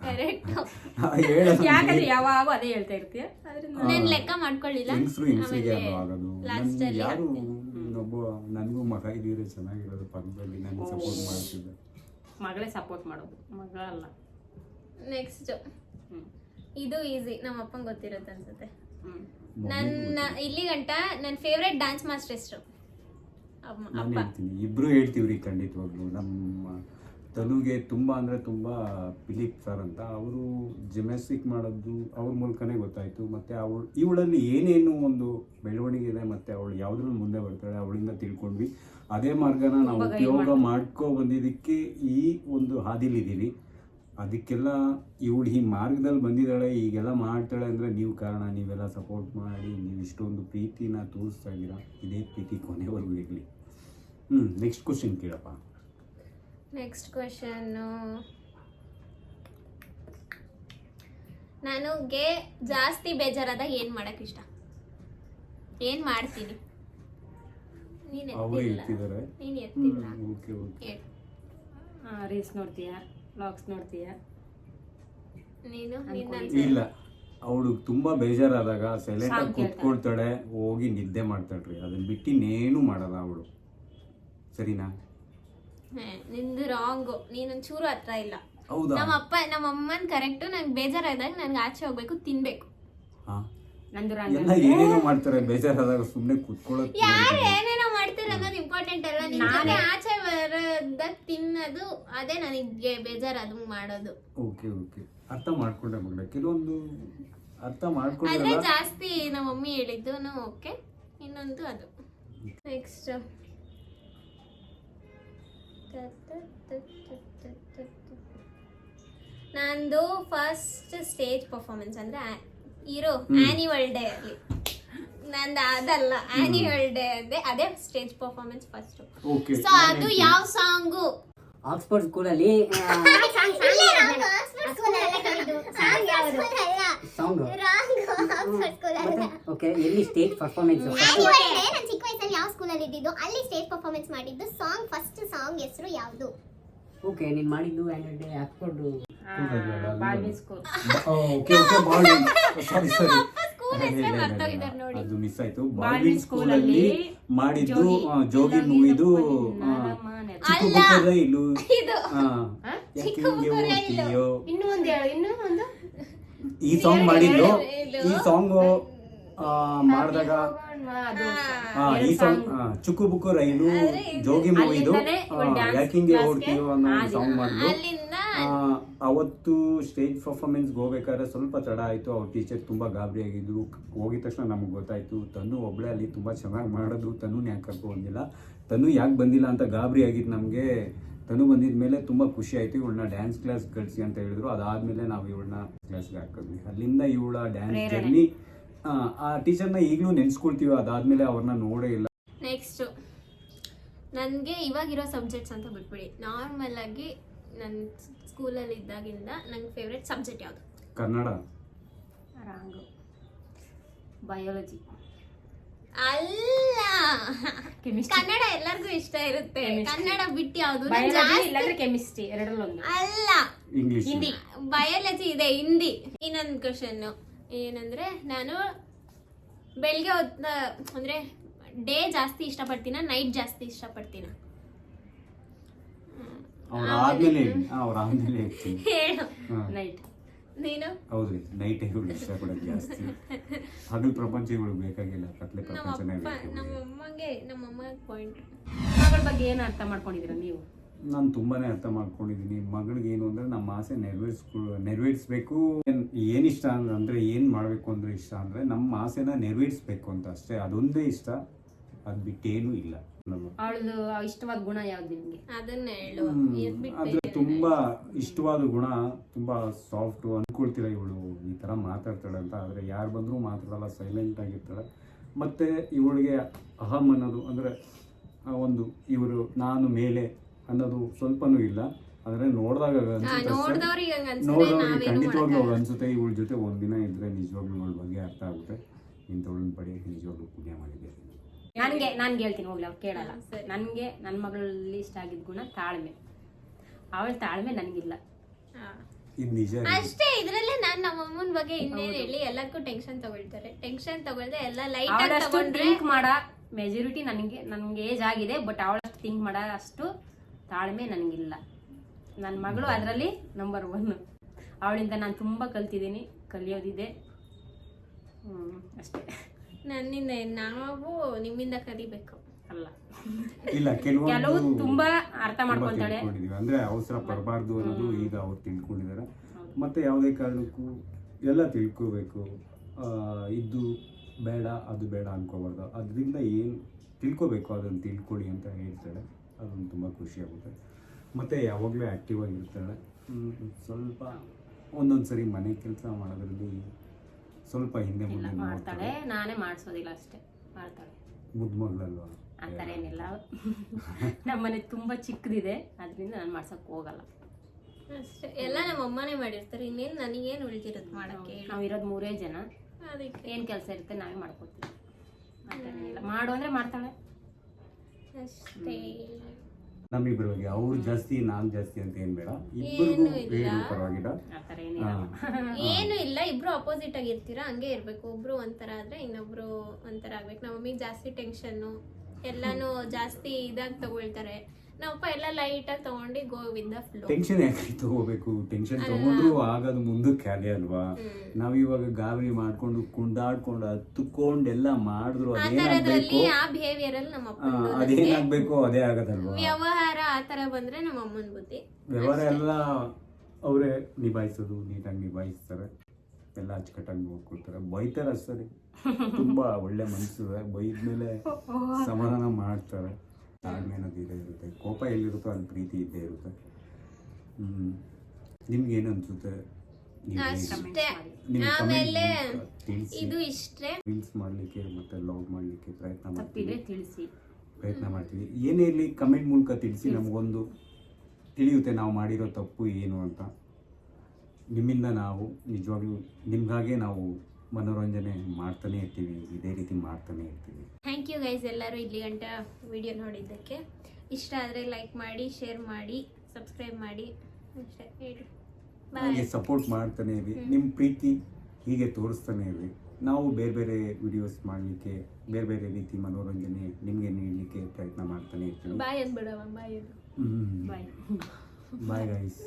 ಯಾಕಂದ್ರೆ ಯಾವಾಗ ಅದೇ ಹೇಳ್ತಾ ಇರ್ತೀಯ? ನಾನು ಲೆಕ್ಕ ಮಾಡ್ಕೊಳ್ಳಿಲ್ಲ. ಹೆಂಗ್ಸ್ರು ಹೆಂಗ್ಸ್ರಿಗೆ ಅದು ಆಗೋದು. ನನ್ ಯಾರು ಹಾಕ್ತೀನಿ. ಇನ್ನೊಬ್ಬ ನನಗೂ ಮಗ ಇದೀರಿ ಚೆನ್ನಾಗಿರೋದು ಪಕ್ಕದಲ್ಲಿ. ನನಗೆ ಸಪೋರ್ಟ್ ಮಾಡ್ತಿದ್ದೆ ಮಗಳೇ ಸಪೋರ್ಟ್ ಮಾಡೋದು. ಮಗಳಲ್ಲ ನೆಕ್ಸ್ಟ್ ಇದು ಈಸಿ ನಮ್ಮ ಅಪ್ಪಂಗೆ ಗೊತ್ತಿರುತ್ತೆ ಅನ್ಸುತ್ತೆ. ನನ್ನ ಇಲ್ಲಿ ಗಂಟ ನನ್ನ ಫೇವ್ರೆಟ್ ಡ್ಯಾನ್ಸ್ ಮಾಸ್ಟರ್ ಹೆಸರು ನಾನು ಅಪ್ಪ. ಹೇಳ್ತೀನಿ. ಇಬ್ರು ಹೇಳ್ತೀವ್ರಿ ಖಂಡಿತವಾಗ್ಲು. ನಮ್ಮ ತನುಗೆ ತುಂಬ ಅಂದರೆ ತುಂಬ ಫಿಲಿಪ್ ಸರ್ ಅಂತ. ಅವರು ಜಿಮ್ನಾಸ್ಟಿಕ್ ಮಾಡೋದು ಅವ್ರ ಮೂಲಕನೇ ಗೊತ್ತಾಯಿತು. ಮತ್ತು ಅವಳು ಇವಳಲ್ಲಿ ಏನೇನು ಒಂದು ಬೆಳವಣಿಗೆ ಇದೆ ಮತ್ತು ಅವಳು ಯಾವುದ್ರಲ್ಲಿ ಮುಂದೆ ಬರ್ತಾಳೆ ಅವಳಿಂದ ತಿಳ್ಕೊಂಡ್ವಿ. ಅದೇ ಮಾರ್ಗನ ನಾವು ಉಪಯೋಗ ಮಾಡ್ಕೊ ಬಂದಿದ್ದಕ್ಕೆ ಈ ಒಂದು ಹಾದಿಲಿದ್ದೀವಿ ಅದಕ್ಕೆಲ್ಲ ಇವಳು ಈ ಮಾರ್ಗದಲ್ಲಿ ಬಂದಿದ್ದಾಳೆ ಈಗೆಲ್ಲ ಮಾಡ್ತಾಳೆ ಅಂದರೆ ನೀವು ಕಾರಣ ನೀವೆಲ್ಲ ಸಪೋರ್ಟ್ ಮಾಡಿ ನೀವು ಇಷ್ಟೊಂದು ಪ್ರೀತಿನ ತೋರಿಸ್ತಾ ಇದ್ದೀರಾ. ಇದೇ ಪ್ರೀತಿ ಕೊನೆವರೆಗೂ ಇರಲಿ. ಹ್ಞೂ ನೆಕ್ಸ್ಟ್ ಕ್ವಶನ್ ಕೇಳಪ್ಪ. ನೆಕ್ಸ್ಟ್ ಕ್ವೆಶನ್ ನನಗೆ ಜಾಸ್ತಿ ಬೇಜಾರಾದಾಗ ಏನು ಮಾಡಕ್ ಇಷ್ಟ? ಏನು ಮಾಡ್ತೀನಿ? ನೀನು ಎತ್ತಿಲ್ಲ. ನೀನು ಎತ್ತಿಲ್ಲ. ರೀಲ್ಸ್ ನೋಡ್ತೀಯ? ವ್ಲಾಗ್ಸ್ ನೋಡ್ತೀಯ? ನೀನು. ಇಲ್ಲ. ಅವಳು ತುಂಬಾ ಬೇಜಾರಾದಾಗ ಸೈಲೆಂಟ್ ಆಗಿ ಕೂತ್ಕೊಳ್ತಾಳೆ ಹೋಗಿ ನಿದ್ದೆ ಮಾಡ್ತಾಳ್ರಿ. ಅದನ್ನ ಬಿಟ್ಟು ಇನ್ನೇನು ಮಾಡಲ್ಲ ಅವಳು. ಸರಿನಾ? ನಿಂದು ರಾಂಗು ಚೂರು ಹತ್ರ ಇಲ್ಲ. ಹೌದಾ? ನಮ್ಮ ಅಪ್ಪ ನಮ್ಮ ಅಮ್ಮನ್ ಕರೆಕ್ಟ್ ನಂಗೆ ಬೇಜಾರಾದಾಗ ನನ್ಗೆ ಆಚೆ ಹೋಗ್ಬೇಕು ತಿನ್ಬೇಕು. ಹಾ. ನಂದು ರಾಂಗ್ ಎಲ್ಲ ಏನೇನೋ ಮಾಡ್ತಾರೆ ಬೇಜಾರಾದಾಗ ಸುಮ್ಮನೆ ಕೂತ್ಕೊಳ್ಳೋದು ಯಾರು ಏನೇನೋ ಮಾಡ್ತೀರ ಅನ್ನೋದು ಇಂಪಾರ್ಟೆಂಟ್ ಅಲ್ಲ. ನಿನ್ ಆಚೆ ಬರೋದಾಗ ತಿನ್ನೋದು ಅದೇ ನನಗೆ ಬೇಜಾರಾದ ಅದು ಮಾಡೋದು. Okay okay. ಅರ್ಥ ಮಾಡ್ಕೊಂಡೆ ಮಗಳ ಕೆಲವೊಂದು ಅರ್ಥ ಆದ್ರೆ ಮಾಡ್ಕೊಂಡ್ರಲ್ಲ ಜಾಸ್ತಿ ನಮ್ಮ ಮಮ್ಮಿ ಹೇಳಿದ್ದು ಓಕೆ. ಇನ್ನೊಂದು ಅದು. ನೆಕ್ಸ್ಟ್ ನಂದು ಫಸ್ಟ್ ಸ್ಟೇಜ್ ಪರ್ಫಾರ್ಮೆನ್ಸ್ ಅಂದ್ರೆ ಇರೋ ಆನ್ಯುವಲ್ ಡೇ ಅಲ್ಲಿ. ನಂದು ಅದಲ್ಲ ಆನ್ಯುವಲ್ ಡೇ ಅದೇ ಅದೇ ಸ್ಟೇಜ್ ಪರ್ಫಾರ್ಮೆನ್ಸ್ ಫಸ್ಟ್ ಸೊ ಅದು ಯಾವ ಸಾಂಗು ಆಕ್ಸ್ಫರ್ಡ್ ಸ್ಕೂಲಲ್ಲಿ ಸಾಂಗ್ ಓಕೆ ಎಲ್ಲಿ ಸ್ಟೇಜ್ ಪರ್ಫಾರ್ಮೆನ್ಸ್ ನಾನು ಚಿಕ್ಕ ವಯಸ್ಸಲ್ಲಿ ಯಾವ ಸ್ಕೂಲಲ್ಲಿ ಇದ್ದಿದ್ದು ಅಲ್ಲಿ ಸ್ಟೇಜ್ ಪರ್ಫಾರ್ಮೆನ್ಸ್ ಮಾಡಿದ್ದು. ಸಾಂಗ್ ಫಸ್ಟ್ ಸಾಂಗ್ ಹೆಸರು ಯಾವುದು? ಓಕೆ ನೀನು ಮಾಡಿದ್ದು ಆ್ಯನ್ಯುವಲ್ ಡೇ ಆಕ್ಸ್ಫರ್ಡ್ ಬಾಲ್ಮಿ ಸ್ಕೂಲ್ ಓಕೆ ಓಕೆ ಬಾಲ್ ಸಾರಿ ಸಾರಿ ಸ್ಕೂಲ್ ಹೆಸರೇ ಮರ್ತೋಗಿದ್ದಾರೆ ನೋಡಿ. ಅದು ಮಿಸ್ ಆಯ್ತು. ಸ್ಕೂಲ್ ಅಲ್ಲಿ ಸ್ಕೂಲಲ್ಲಿ ಮಾಡಿದ್ದು ಜೋಗಿ. ಮೂವಿದು ಅಲ್ಲ. ರೈಲು ಇದು ಹಾ? ಯಾಕೆ ಬುಕ್ಕ ರೈಲು. ಓಡ್ತೀಯೋ? ಇನ್ನೂ ಒಂದು ಹೇಳು ಇನ್ನೂ ಒಂದು. ಈ ಸಾಂಗ್ ಮಾಡಿದ್ದು ಈ ಸಾಂಗ್ ಮಾಡಿದಾಗ ಆ, ಈ ಸಾಂಗ್ song. ಚುಕ್ಕು ಬುಕ್ಕು ರೈಲು ಜೋಗಿ ಮೂವಿದು ಯಾಕಿಂಗ್ ಓಡ್ತೀಯೋ ಅನ್ನೋ. ಸಾಂಗ್ ಮಾಡಿದ್ರು ಅವತ್ತು ಸ್ಟೇಜ್ ಪರ್ಫಾರ್ಮೆನ್ಸ್ ಹೋಗ್ಬೇಕಾದ್ರೆ ಸ್ವಲ್ಪ ತಡ ಆಯಿತು. ಅವ್ರ ಟೀಚರ್ ತುಂಬ ಗಾಬರಿ ಆಗಿದ್ರು. ಹೋಗಿದ ತಕ್ಷಣ ನಮಗೆ ಗೊತ್ತಾಯಿತು ತನು ಒಬ್ಬಳೇ ಅಲ್ಲಿ ತುಂಬ ಚೆನ್ನಾಗಿ ಮಾಡೋದು ತನು ಯಾಕೆ ಕರ್ಕೊ ಬಂದಿಲ್ಲ? ತನು ಯಾಕೆ ಬಂದಿಲ್ಲ ಅಂತ ಗಾಬರಿ ಆಗಿದ್ದು ನಮಗೆ. ತನು ಬಂದಿದ ಮೇಲೆ ತುಂಬ ಖುಷಿ ಆಯಿತು. ಇವಳನ್ನ ಡ್ಯಾನ್ಸ್ ಕ್ಲಾಸ್ ಕಳಿಸಿ ಅಂತ ಹೇಳಿದ್ರು. ಅದಾದಮೇಲೆ ನಾವು ಇವಳನ್ನ ಕ್ಲಾಸ್ಗೆ ಹಾಕಿದ್ವಿ ಅಲ್ಲಿಂದ ಇವಳ ಡ್ಯಾನ್ಸ್. ಜರ್ನಿ ಆ ಟೀಚರ್ನ ಈಗಲೂ ನೆನೆಸ್ಕೊಳ್ತೀವಿ. ಅದಾದಮೇಲೆ ಅವ್ರನ್ನ ನೋಡೇ ಇಲ್ಲ. ನೆಕ್ಸ್ಟ್ ನನಗೆ ಇವಾಗಿರೋ ಸಬ್ಜೆಕ್ಟ್ಸ್ ಅಂತ ಬಿಟ್ಬಿಡಿ. ನಾರ್ಮಲ್ ಆಗಿ ನನ್ನ ಸ್ಕೂಲಲ್ಲಿ ಇದ್ದಾಗಿಂದ ನಂಗೆ ಫೇವ್ರೆಟ್ ಸಬ್ಜೆಕ್ಟ್ ಯಾವುದು? ಕನ್ನಡ. ರಾಂಗ್. ಬಯಾಲಜಿ ಅಲ್ಲ. ಕನ್ನಡ ಎಲ್ಲರಿಗೂ ಇಷ್ಟ ಇರುತ್ತೆ. ಕನ್ನಡ ಬಿಟ್ಟು ಯಾವ್ದು? ಬಯಾಲಜಿ ಇಲ್ಲಾಂದ್ರೆ ಕೆಮಿಸ್ಟ್ರಿ ಎರಡರಲ್ಲೊಂದು. ಅಲ್ಲ. ಇಂಗ್ಲೀಷ್ ಹಿಂದಿ ಬಯಾಲಜಿ ಇದೆ ಹಿಂದಿ ಇನ್ನೊಂದು ಕ್ವಶನ್ ಏನಂದ್ರೆ ನಾನು ಬೆಳಿಗ್ಗೆ ಹೊತ್ತ ಅಂದ್ರೆ ಡೇ ಜಾಸ್ತಿ ಇಷ್ಟಪಡ್ತೀನ ನೈಟ್ ಜಾಸ್ತಿ ಇಷ್ಟಪಡ್ತೀನ? ಅವ್ರು ಆದ್ಮೇಲೆ ಅವ್ರು ಆದ್ಮೇಲೆ ಹೇಳ್ತೀನಿ. ಹೇಳು. ನೈಟ್ ನೀನು? ಹೌದು ನೈಟ್ ಇಷ್ಟ ಇಷ್ಟಪಡೋದು ಜಾಸ್ತಿ. ಹಗಲು ಪ್ರಪಂಚ ಬೇಕಾಗಿಲ್ಲ ಕತ್ಲೆ ಪ್ರಪಂಚನೇ ಬೇಕು ನಮ್ಮ ಅಮ್ಮಂಗೆ ನಮ್ಮಮ್ಮ ಪಾಯಿಂಟ್ ಮಗಳ ಬಗ್ಗೆ ಏನು ಅರ್ಥ ಮಾಡ್ಕೊಂಡಿದ್ದೀರಾ ನೀವು? ನಾನು ತುಂಬಾನೇ ಅರ್ಥ ಮಾಡ್ಕೊಂಡಿದ್ದೀನಿ. ಮಗಳಿಗೆ ಏನು ಅಂದ್ರೆ ನಮ್ಮ ಆಸೆ ನೆರವೇರಿಸ್ಕೊ ನೆರವೇರಿಸ್ಬೇಕು. ಏನಿಷ್ಟ ಏನ್ ಇಷ್ಟ ಅಂದ್- ಅಂದ್ರೆ ಏನು ಮಾಡಬೇಕು ಅಂದ್ರೆ ಇಷ್ಟ ಅಂದ್ರೆ ನಮ್ಮ ಆಸೆನ ನೆರವೇರಿಸ್ಬೇಕು ಅಂತ ಅಷ್ಟೇ. ಅದೊಂದೇ ಇಷ್ಟ. ಅದ್ ಬಿಟ್ಟೇನು ಇಲ್ಲ. ನಮ್ಮ ಅವಳದು ಇಷ್ಟವಾದ ಗುಣ ಯಾವ್ದು ನಿಮ್ಗೆ? ಅದನ್ನ ಹೇಳು ತುಂಬಾ ಇಷ್ಟವಾದ ಗುಣ ತುಂಬಾ ಸಾಫ್ಟ್ ಅನ್ಕೊಳ್ತೀರ ಇವಳು? ಈ ತರ ಮಾತಾಡ್ತಾಳೆ ಅಂತ. ಆದ್ರೆ ಯಾರು ಬಂದರೂ ಮಾತಾಡಲ್ಲ ಸೈಲೆಂಟ್ ಆಗಿರ್ತಾಳೆ. ಮತ್ತೆ ಇವಳಿಗೆ ಅಹಂ ಅನ್ನೋದು ಅಂದ್ರೆ ಆ ಒಂದು ಇವರು ನಾನು ಮೇಲೆ ಅನ್ನೋದು ಸ್ವಲ್ಪನೂ ಇಲ್ಲ. ಆದ್ರೆ ನೋಡಿದಾಗ ನೋಡಿದವ್ರಿಗೆ ಅನ್ಸುತ್ತೆ ಅಷ್ಟೇ. ನೋಡ್ದವ್ರಿಗೆ ಹಂಗ್ ಅನ್ಸುತ್ತೆ, ನೋಡೋರಿಗೆ ನಾವೇನು ಖಂಡಿತವಾಗ್ಲೂ ಮಾಡಕ್ಕಾಗಲ್ಲ. ಅನ್ಸುತ್ತೆ ಇವಳ ಜೊತೆ ಒಂದಿನ ಇದ್ರೆ ನಿಜವಾಗ್ಲೂ ಇವಳ ಬಗ್ಗೆ ಅರ್ಥ ಆಗುತ್ತೆ. ಇಂಥವಳನ್ನ ಪಡಿ ನಿಜವಾಗ್ಲೂ ಪುಣ್ಯ ಮಾಡಿದೆ ನನಗೆ ನಾನು ಹೇಳ್ತೀನಿ ಹೋಗ್ಲಿ ಅವ್ರು ಕೇಳಲ್ಲ. ನನಗೆ ನನ್ನ ಮಗಳಲ್ಲಿ ಇಷ್ಟ ಆಗಿದ್ ಗುಣ ತಾಳ್ಮೆ. ಅವಳ ತಾಳ್ಮೆ ನನಗಿಲ್ಲ. ಹಾ. ಇದು ನಿಜ ಅಷ್ಟೇ ಇದ್ರಲ್ಲೇ ನಾನ್ ನಮ್ಮ ಅಮ್ಮನ ಬಗ್ಗೆ ಇನ್ನೇನ್ ಹೇಳಿ ಎಲ್ಲಕ್ಕೂ ಟೆನ್ಷನ್ ತಗೊಳ್ತಾರೆ. ಟೆನ್ಷನ್ ತಗೊಳ್ದೆ ಎಲ್ಲ ಲೈಟ್ ಆಗಿ ಅವಳಷ್ಟು ತಗೊಂಡ್ರೆ ಥಿಂಕ್ ಮಾಡ ಮೆಜಾರಿಟಿ ನನಗೆ ನನಗೆ ಏಜ್ ಆಗಿದೆ ಬಟ್ ಅವಳಷ್ಟು ಥಿಂಕ್ ಮಾಡೋ ಅಷ್ಟು ತಾಳ್ಮೆ ನನಗಿಲ್ಲ. ನನ್ನ ಮಗಳು ಅದರಲ್ಲಿ ನಂಬರ್ ಒನ್ ಅವಳಿಂದ ನಾನು ತುಂಬ ಕಲ್ತಿದ್ದೀನಿ ಕಲಿಯೋದಿದೆ. ಹ್ಮ್, ಅಷ್ಟೇ. ನನ್ನಿಂದ ನಾವು ನಿಮ್ಮಿಂದ ಕಲಿಬೇಕು. ಅಲ್ಲ. ಕೆಲವೊಂದು ಕೆಲವು ತುಂಬಾ ಅರ್ಥ ತುಂಬಾ ಮಾಡ್ಕೊತಾಳೆ ತಿಳ್ಕೊಂಡಿದೀವಿ ಅಂದ್ರೆ ಅವಸರ ಪಡಬಾರ್ದು ಅನ್ನೋದು ಈಗ ಅವ್ರು ತಿಳ್ಕೊಂಡಿದ್ದಾರೆ. ಮತ್ತೆ ಯಾವುದೇ ಕಾರಣಕ್ಕೂ ಎಲ್ಲ ತಿಳ್ಕೋಬೇಕು. ಆ, ಇದು ಬೇಡ ಅದು ಬೇಡ ಅನ್ಕೋಬಾರ್ದು. ಅದರಿಂದ ಏನು ತಿಳ್ಕೋಬೇಕು ಅದನ್ನು ತಿಳ್ಕೊಳ್ಳಿ ಅಂತ ಹೇಳ್ತಾಳೆ. ಅದೊಂದು ತುಂಬ ಖುಷಿ ಆಗುತ್ತೆ. ಮತ್ತೆ ಯಾವಾಗಲೂ ಆ್ಯಕ್ಟಿವ್ ಆಗಿರ್ತಾಳೆ. ಹ್ಮ್, ಸ್ವಲ್ಪ ಒಂದೊಂದು ಸರಿ ಮನೆ ಕೆಲಸ ಮಾಡೋದ್ರಲ್ಲಿ ಸ್ವಲ್ಪ ಹಿಂದೆ ಮುಂದೆ ಮಾಡ್ತಾಳೆ. ನೋಡ್ತಾಳೆ. ನಾನೇ ಮಾಡಿಸೋದಿಲ್ಲ ಅಷ್ಟೇ. ಮಾಡ್ತಾಳೆ. ಮುದ್ದು ಮಗಳಲ್ವಾ ಆ ಥರ ಏನಿಲ್ಲ. ನಮ್ಮನೆ ತುಂಬ ಚಿಕ್ಕದಿದೆ ಅದರಿಂದ ನಾನು ಮಾಡ್ಸಕ್ ಹೋಗಲ್ಲ. ಅಷ್ಟೇ. ಎಲ್ಲ ನಮ್ಮ ಅಮ್ಮನೇ ಮಾಡಿರ್ತಾರೆ. ಇನ್ನೇನು ನನಗೇನು ಉಳಿದಿರುತ್ತೆ ಮಾಡಕ್ಕೆ ನಾವು ಇರೋದು ಮೂರೇ ಜನ. ಅದಕ್ಕೆ. ಏನು ಕೆಲಸ ಇರುತ್ತೆ ನಾವೇ ಮಾಡ್ಕೊತೀವಿ. ಏನಿಲ್ಲ ಮಾಡು ಅಂದರೆ ಮಾಡ್ತಾಳೆ. ಅಷ್ಟೇ. ನಮ್ಮಿಬ್ಬರ ಬಗ್ಗೆ ಅವ್ರು ಜಾಸ್ತಿ ನಾನ್ ಜಾಸ್ತಿ ಅಂತ ಏನ್ ಬೇಡ. ಇಬ್ಬರಿಗೂ. ಏನು ಪರವಾಗಿಲ್ಲ. ಆ ಥರ ಏನಿಲ್ಲ. ಏನು ಇಲ್ಲ. ಇಬ್ರು ಅಪೋಸಿಟ್ ಆಗಿರ್ತೀರಾ ಹಂಗೆ ಇರ್ಬೇಕು. ಒಬ್ರು ಒಂಥರ ಆದ್ರೆ ಇನ್ನೊಬ್ರು ಒಂಥರ ಆಗ್ಬೇಕು. ನಮ್ಮ ಮಮ್ಮಿಗೆ ಜಾಸ್ತಿ ಟೆನ್ಷನ್ನು ಎಲ್ಲಾನು ಜಾಸ್ತಿ ಇದಾಗಿ ತಗೊಳ್ತಾರೆ. ನಮ್ಮಪ್ಪ ಎಲ್ಲ ಲೈಟ್ ಆಗಿ ತಗೊಂಡು go with the flow tension ಯಾಕೆ ತಗೋಬೇಕು? ಟೆನ್ಷನ್ ತಗೊಂಡ್ರು ಆಗೋದು ಮುಂದಕ್ಕೆ ಅದೇ ಅಲ್ವಾ? ನಾವ್ ಇವಾಗ ಗಾಬರಿ ಮಾಡ್ಕೊಂಡು ಕುಂಡಾಡ್ಕೊಂಡು ಹತ್ತುಕೊಂಡು ಎಲ್ಲ ಮಾಡಿದ್ರು ಅದೇನಾಗಬೇಕು ಆ ಬಿಹೇವಿಯರ್ ಅಲ್ಲಿ ನಮ್ಮ ಅದೇನಾಗ್ಬೇಕು ಅದೇ ಆಗದಲ್ವಾ? ವ್ಯವಹಾರ ಆ ತರ ಬಂದ್ರೆ ನಮ್ಮ ಅಮ್ಮನ ಬುದ್ಧಿ. ವ್ಯವಹಾರ ಎಲ್ಲ ಅವರೇ ನಿಭಾಯಿಸೋದು ನೀಟಾಗಿ ನಿಭಾಯಿಸ್ತಾರೆ. ಎಲ್ಲ ಅಚ್ಚುಕಟ್ಟಾಗಿ ನೋಡ್ಕೊಳ್ತಾರೆ. ಬೈತಾರೆ ಅಷ್ಟೇ. ತುಂಬಾ ಒಳ್ಳೆ ಮನಸ್ಸು ಬೈದ್ಮೇಲೆ ಸಮಾಧಾನ ಮಾಡ್ತಾರೆ. ತಾಳ್ಮೆ ಅನ್ನೋದು ಇದೇ ಇರುತ್ತೆ. ಕೋಪ ಎಲ್ಲಿರುತ್ತೋ ಅಲ್ಲಿ ಪ್ರೀತಿ ಇದ್ದೇ ಇರುತ್ತೆ. ಹ್ಮ್. ನಿಮ್ಗೆ ಏನು ಅನ್ಸುತ್ತೆ? ಇದು ಇಷ್ಟೇ. ರೀಲ್ಸ್ ಮಾಡಲಿಕ್ಕೆ ಮತ್ತೆ ಲಾಗ್ ಮಾಡಲಿಕ್ಕೆ ಪ್ರಯತ್ನ ಮಾಡ್ತೀವಿ. ತಿಳಿಸಿ. ಪ್ರಯತ್ನ ಮಾಡ್ತೀವಿ. ಏನೇ ಇರಲಿ ಕಮೆಂಟ್ ಮೂಲಕ ತಿಳಿಸಿ. ನಮಗೊಂದು ತಿಳಿಯುತ್ತೆ. ನಾವು ಮಾಡಿರೋ ತಪ್ಪು ಏನು ಅಂತ. ನಿಮ್ಮಿಂದ ನಾವು ನಿಜವಾಗ್ಲೂ ನಿಮ್ಗಾಗೆ ನಾವು ಮನೋರಂಜನೆ ಮಾಡ್ತಾನೆ ಇರ್ತೀವಿ ಇದೇ ರೀತಿ ಮಾಡ್ತಾನೆ ಇರ್ತೀವಿ. ಥ್ಯಾಂಕ್ ಯು ಗೈಸ್ ಎಲ್ಲರೂ ಇಲ್ಲಿ ಗಂಟ ವಿಡಿಯೋ ನೋಡಿದ್ದಕ್ಕೆ. ಇಷ್ಟ ಆದರೆ ಲೈಕ್ ಮಾಡಿ ಶೇರ್ ಮಾಡಿ ಸಬ್ಸ್ಕ್ರೈಬ್ ಮಾಡಿ. ಅಷ್ಟೇ ಹೇಳಿ ಹಾಗೆ ಸಪೋರ್ಟ್ ಮಾಡ್ತಾನೆ ಇರಿ. ನಿಮ್ಮ ಪ್ರೀತಿ ಹೀಗೆ ತೋರಿಸ್ತಾನೆ ಇರಿ. ನಾವು ಬೇರೆ ಬೇರೆ ವಿಡಿಯೋಸ್ ಮಾಡಲಿಕ್ಕೆ ಬೇರೆ ಬೇರೆ ರೀತಿ ಮನೋರಂಜನೆ ನಿಮಗೆ ನೀಡಲಿಕ್ಕೆ ಪ್ರಯತ್ನ ಮಾಡ್ತಾನೆ ಇರ್ತೀವಿ. ಬಾಯ್ ಅಂದ್ಬಿಡವ ಬಾಯ್ ಬಾಯ್ ಬಾಯ್ ಗೈಸ್